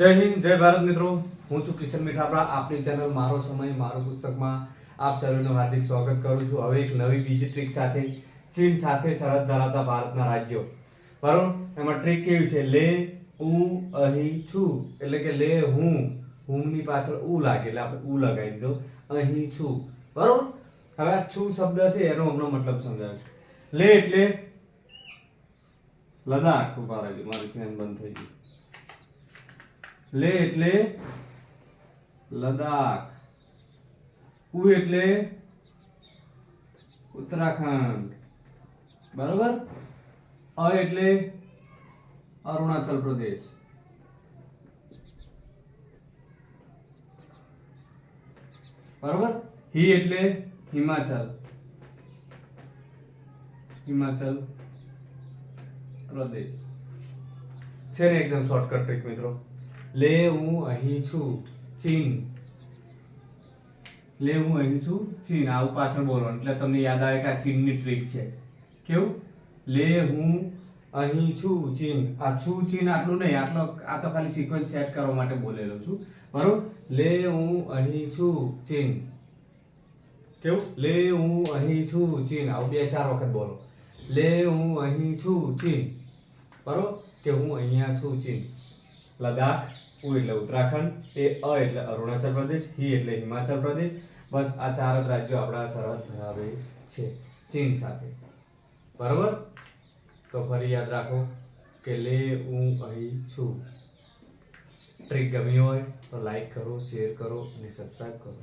જય હિન્દ, જય ભારત મિત્રો. હું છું કિશન મીઠાપરા. આપની ચેનલ મારો સમય, મારું પુસ્તકમાં આપ સર્વેનું હાર્દિક સ્વાગત કરું છું. હવે એક નવી બીજી ટ્રીક સાથે, ચીન સાથે સરહદ ધરાવતા ભારતના રાજ્યો. બરોબર એમાં ટ્રીક કેવી છે? લે હું અહીં, છું. એટલે કે લે, હું. હુંની પાછળ ઉ લાગે, એટલે આપણે ઉ લગાવી દીધો. અહીં, છું. બરોબર હવે આ છું શબ્દ છે, એનો હમણાં મતલબ સમજાવું છું. લે એટલે લદાખ, ઊભા રહેજો. મારી ફેન બંધ થઈ ગઈ. લે એટલે લદાખ. કુ એટલે? ઉત્તરાખંડ. બરાબર? અ એટલે અરુણાચલ પ્રદેશ. બરાબર? હી એટલે હિમાચલ. હિમાચલ પ્રદેશ. છે ને એકદમ શોર્ટકટ ટ્રીક મિત્રો? લે હું અહીં છું, ચીન. લે હું અહીં છું, ચીન. આવું પાછળ બોલવાનું એટલે તમને યાદ આવે કે આ ચીનની ટ્રીક છે. કેવું? લે હું અહીં છું, ચીન. આ છું, ચીન આટલું નહીં, આટલો, આ તો ખાલી સિક્વન્સ સેટ કરવા માટે બોલેલો છું. બરોબર? લે હું અહીં છું, ચીન. કેવું? લે હું અહીં છું, ચીન. આવું બે, ચાર વખત બોલો. લે હું અહીં છું, ચીન. બરોબર? કે હું અહીંયા છું, ચીન. લદાખ ઉ એટલે ઉત્તરાખંડ, એ અ એટલે અરુણાચલ પ્રદેશ, હિ એટલે હિમાચલ પ્રદેશ. બસ આ ચાર જ રાજ્યો આપણા સરહદ ધરાવે છે, ચીન સાથે. બરાબર? તો ફરી યાદ રાખો કે લે હું અહીં છું. ટ્રીક ગમી હોય તો લાઈક કરો શેર કરો અને સબસ્ક્રાઈબ કરો.